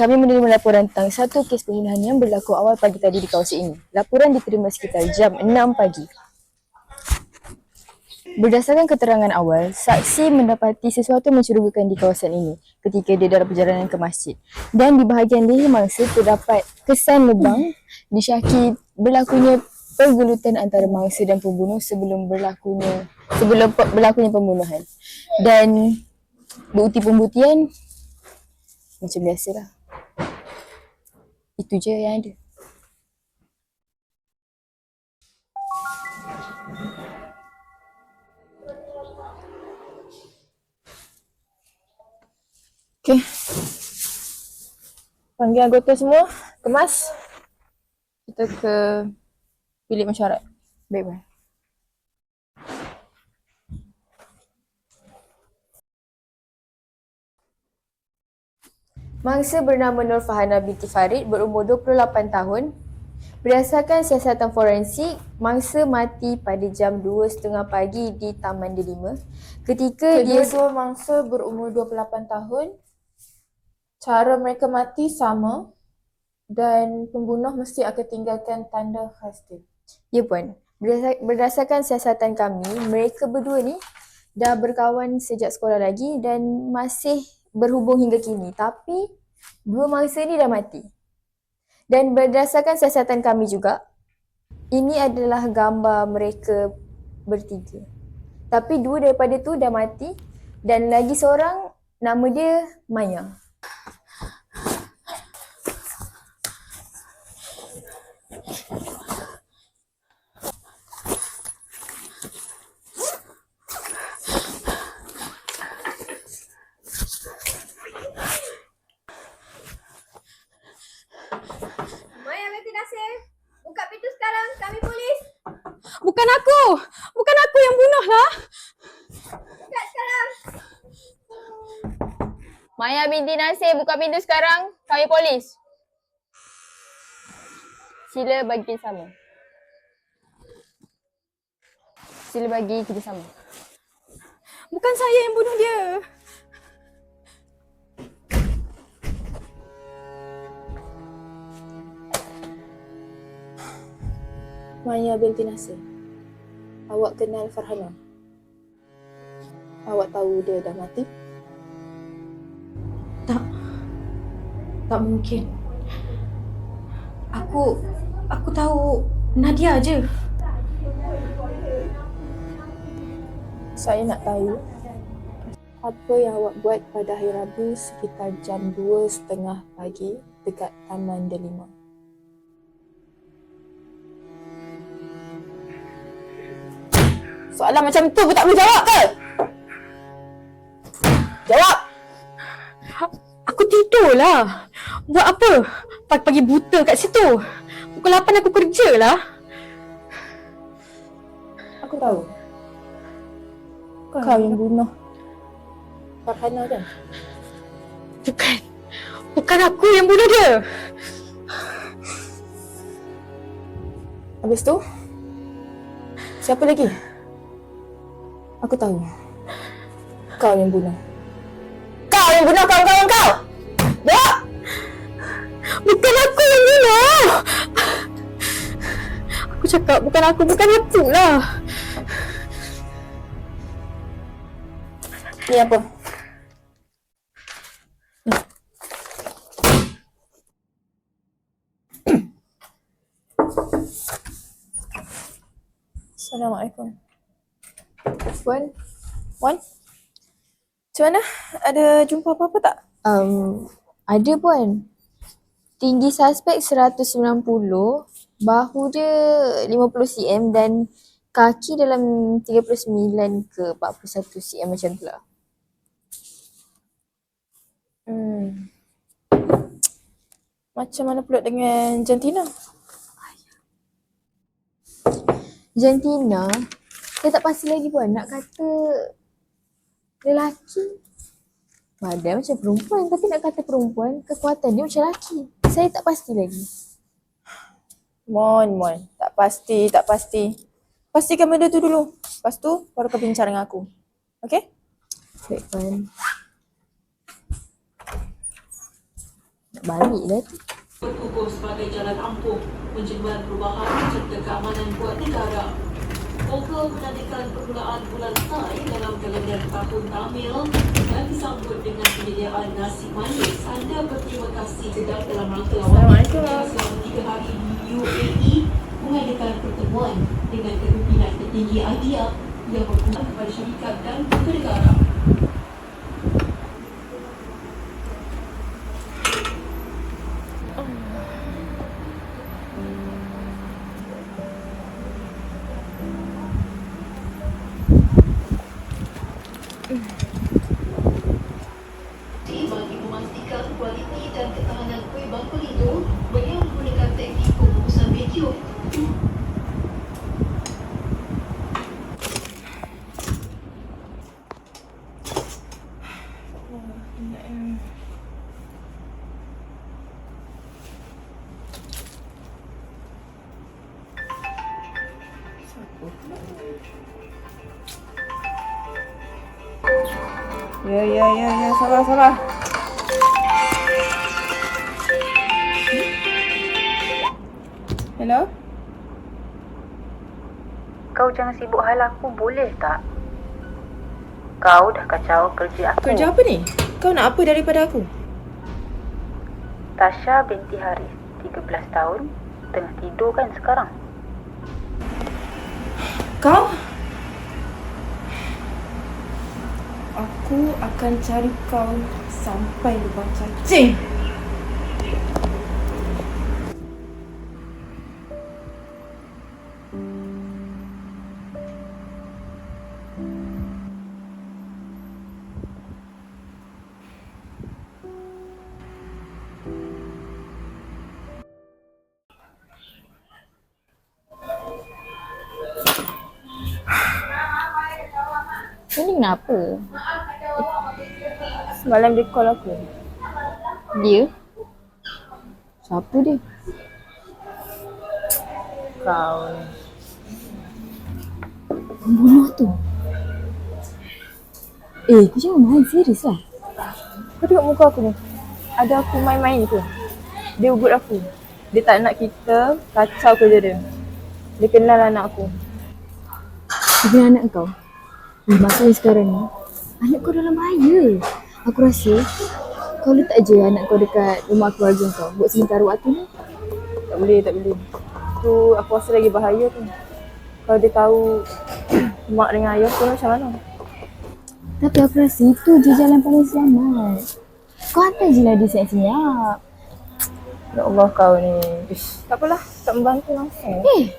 Kami menerima laporan tentang satu kes pembunuhan yang berlaku awal pagi tadi di kawasan ini. Laporan diterima sekitar jam 6 pagi. Berdasarkan keterangan awal, saksi mendapati sesuatu mencurigakan di kawasan ini ketika dia dalam perjalanan ke masjid. Dan di bahagian leher mangsa terdapat kesan lebam disyaki berlakunya pergelutan antara mangsa dan pembunuh sebelum berlakunya sebelum berlakunya pembunuhan. Dan bukti pembuktian macam biasalah. Itu je yang ada. Okay. Panggil anggota semua. Kemas. Kita ke bilik mesyuarat. Baik-baik. Mangsa bernama Nur Fahana binti Farid berumur 28 tahun. Berdasarkan siasatan forensik, mangsa mati pada jam 2.30 pagi di Taman Delima ketika dia Kedua-dua mangsa berumur 28 tahun. Cara mereka mati sama dan pembunuh mesti akan tinggalkan tanda khas dia. Ya puan, Berdasar- berdasarkan siasatan kami, mereka berdua ni dah berkawan sejak sekolah lagi dan masih berhubung hingga kini. Tapi dua mangsa ni dah mati. Dan berdasarkan siasatan kami juga, ini adalah gambar mereka bertiga. Tapi dua daripada tu dah mati dan lagi seorang nama dia Maya binti Nasir, buka pintu sekarang. Kami polis. Bukan aku. Bukan aku yang bunuh lah. Buka sekarang. Maya binti Nasir, buka pintu sekarang. Kami polis. Sila bagi kerjasama. Sila bagi kerjasama. Bukan saya yang bunuh dia. Maya binti Nasir. Awak kenal Farhana? Awak tahu dia dah mati? Tak. Tak mungkin. Aku aku tahu Nadia je. Saya nak tahu apa yang awak buat pada hari Rabu sekitar jam 2.30 pagi dekat Taman Delima. Soalan macam tu pun tak boleh jawab ke? Jawab! Aku tidur lah. Buat apa? Pagi-pagi buta kat situ. Pukul 8 aku kerja lah. Aku tahu. Kau yang bunuh Farhana kan? Bukan. Bukan aku yang bunuh dia. Habis tu? Siapa lagi? Aku tahu. Kau yang bunuh. Kau yang bunuh kawan-kawan kau! Jawab! Bukan aku yang bunuh. Aku cakap bukan aku, bukan aku lah. Ni apa? Assalamualaikum. Puan? Puan? Macam mana? Ada jumpa apa-apa tak? Um, ada puan. Tinggi suspek 190, bahu dia 50 cm dan kaki dalam 39 ke 41 cm macam tu lah. Hmm. Macam mana pula dengan jantina? Jantina, saya tak pasti lagi puan nak kata lelaki. Badan macam perempuan tapi nak kata perempuan, kekuatan dia macam lelaki. Saya tak pasti lagi. Mon, Mon. Tak pasti, tak pasti. Pastikan benda tu dulu. Lepas tu, baru kau bincang dengan aku. Okay? Baik puan. Balik lah tu. berkukuh sebagai jalan ampuh menjemal perubahan serta keamanan buat negara. Pogo menandakan permulaan bulan Sai dalam kalender tahun Tamil dan disambut dengan penyediaan nasi manis. Anda berterima kasih sedang dalam rangka awal selama tiga hari di UAE mengadakan pertemuan dengan kepimpinan petinggi ADIA yang berhubungan kepada syarikat dan negara. Ya, ya, ya, ya. Salah, salah. Hello? Kau jangan sibuk hal aku boleh tak? Kau dah kacau kerja aku. Kerja apa ni? Kau nak apa daripada aku? Tasha binti Haris, 13 tahun, tengah tidur kan sekarang? Kau? Aku akan cari kau sampai lubang cacing. Ini kenapa? Semalam dia call aku. Dia? Siapa dia? Kau. Pembunuh tu. Eh, kau jangan main serius lah. Kau tengok muka aku ni. Ada aku main-main ke? Dia ugut aku. Dia tak nak kita kacau kerja dia. Dia kenal anak aku. Dengan anak kau. Eh, masalah sekarang ni, anak kau dalam bahaya. Aku rasa kau letak je anak kau dekat rumah keluarga kau buat sementara waktu ni. Tak boleh, tak boleh. Tu aku rasa lagi bahaya tu. Kalau dia tahu mak dengan ayah tu macam mana? Tapi aku rasa itu je jalan paling selamat. Kau hantar je lah dia siap-siap. Ya Allah kau ni. Ish, tak apalah, tak membantu langsung. Eh.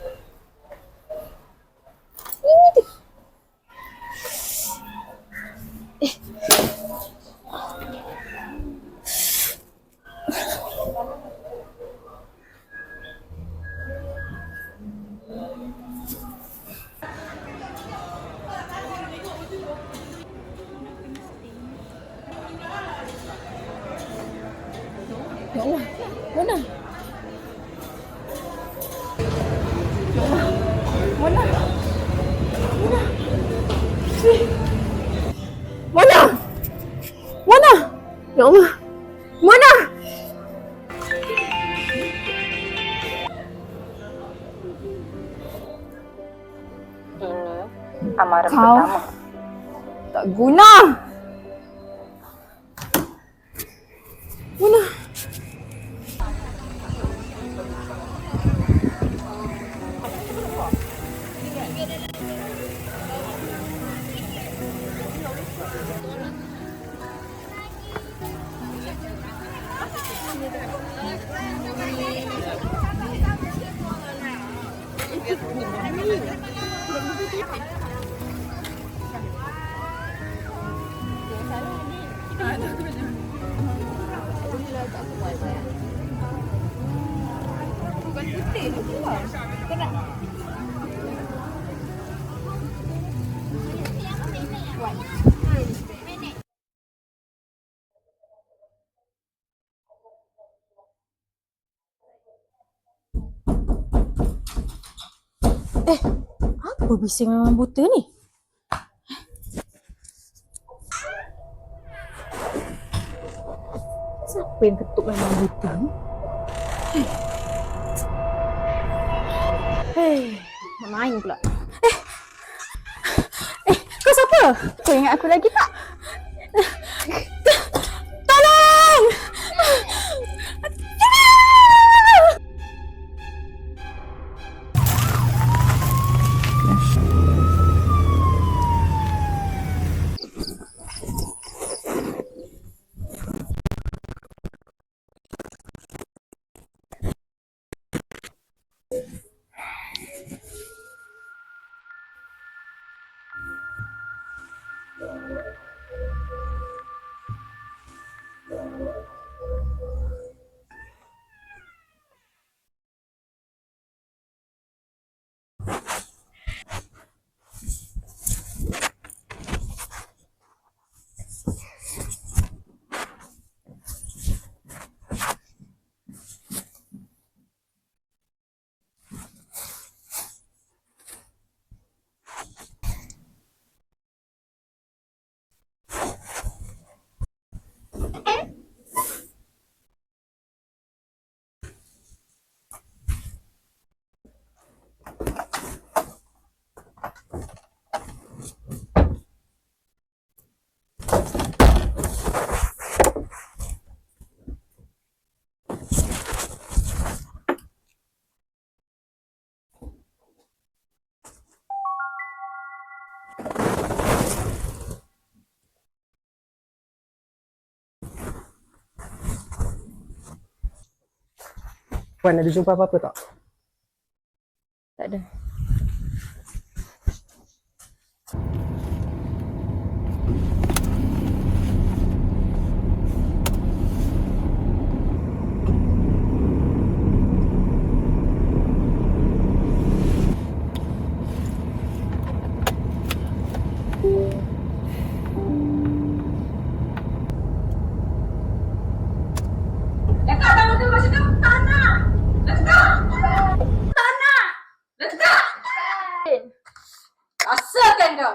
Ya Allah, mana? Mana? Apa bising memang buta ni? Siapa yang ketuk memang buta? Hei, nak main pula. Eh, eh, kau siapa? Kau ingat aku lagi tak? Puan ada jumpa apa-apa tak? Tak ada. Letak tangan tu kat situ. Tanah. Letak. Tanah. Letak. Rasakan kau.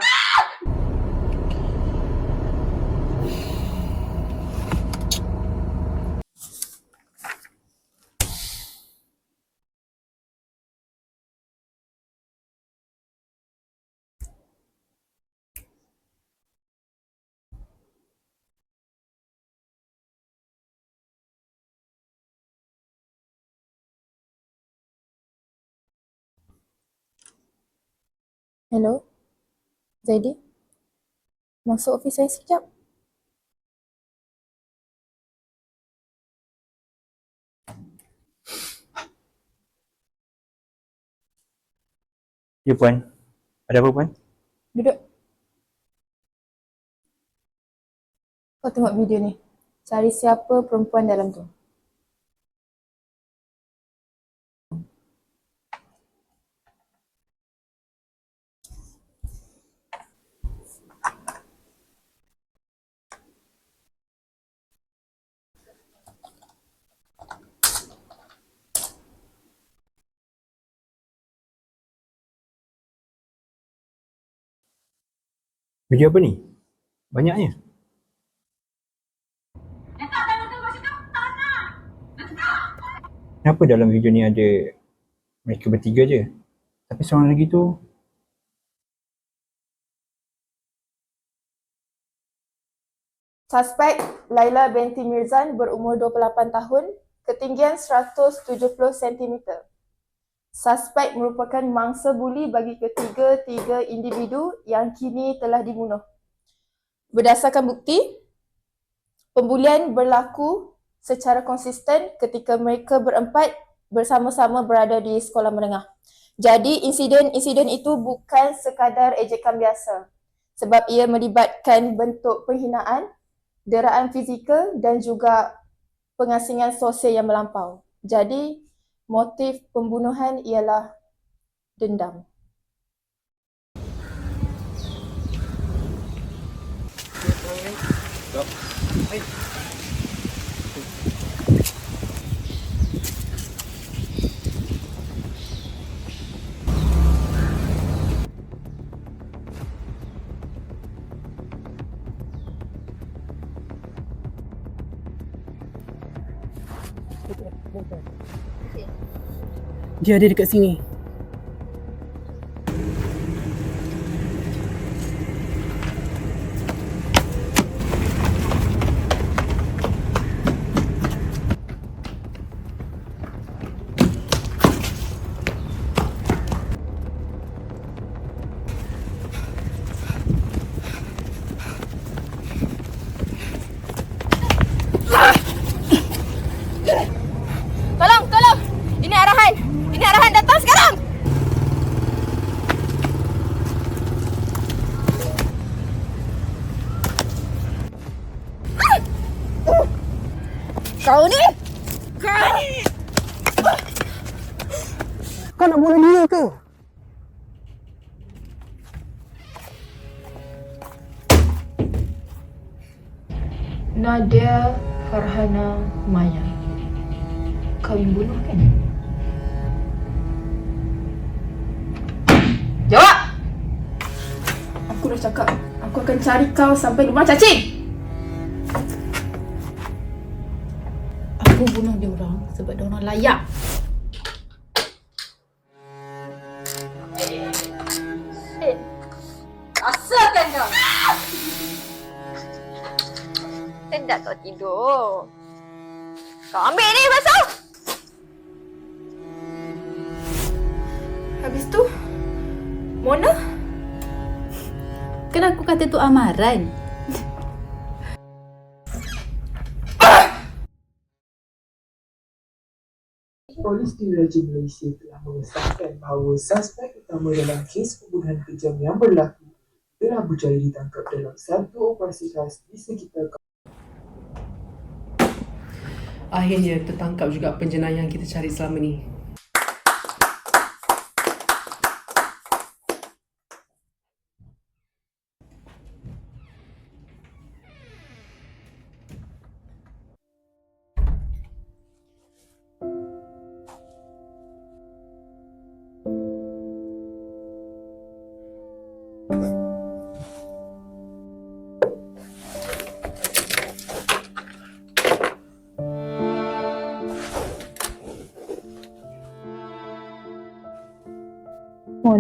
Hello? Zaidi? Masuk ofis saya sekejap. Ya puan. Ada apa puan? Duduk. Kau tengok video ni. Cari siapa perempuan dalam tu. Video apa ni? Banyaknya. Kenapa dalam video ni ada mereka bertiga je? Tapi seorang lagi tu Suspek Laila binti Mirzan berumur 28 tahun, ketinggian 170 cm. Suspek merupakan mangsa buli bagi ketiga-tiga individu yang kini telah dibunuh. Berdasarkan bukti, pembulian berlaku secara konsisten ketika mereka berempat bersama-sama berada di sekolah menengah. Jadi insiden-insiden itu bukan sekadar ejekan biasa sebab ia melibatkan bentuk penghinaan, deraan fizikal dan juga pengasingan sosial yang melampau. Jadi motif pembunuhan ialah dendam. Stop. Hey. Dia ada dekat sini. Aku dah cakap, aku akan cari kau sampai rumah cacing! Aku bunuh dia orang sebab dia orang layak. Rasakan kau. Sedap kau tidur. Kau ambil ni basuh. Habis tu, Mona? Kan aku kata tu amaran. Polis Diraja Malaysia telah mengesahkan bahawa suspek utama dalam kes pembunuhan kejam yang berlaku telah berjaya ditangkap dalam satu operasi khas di sekitar Akhirnya tertangkap juga penjenayah yang kita cari selama ni.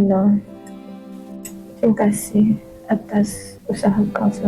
ano, yung kasi, at tas usahag ka sa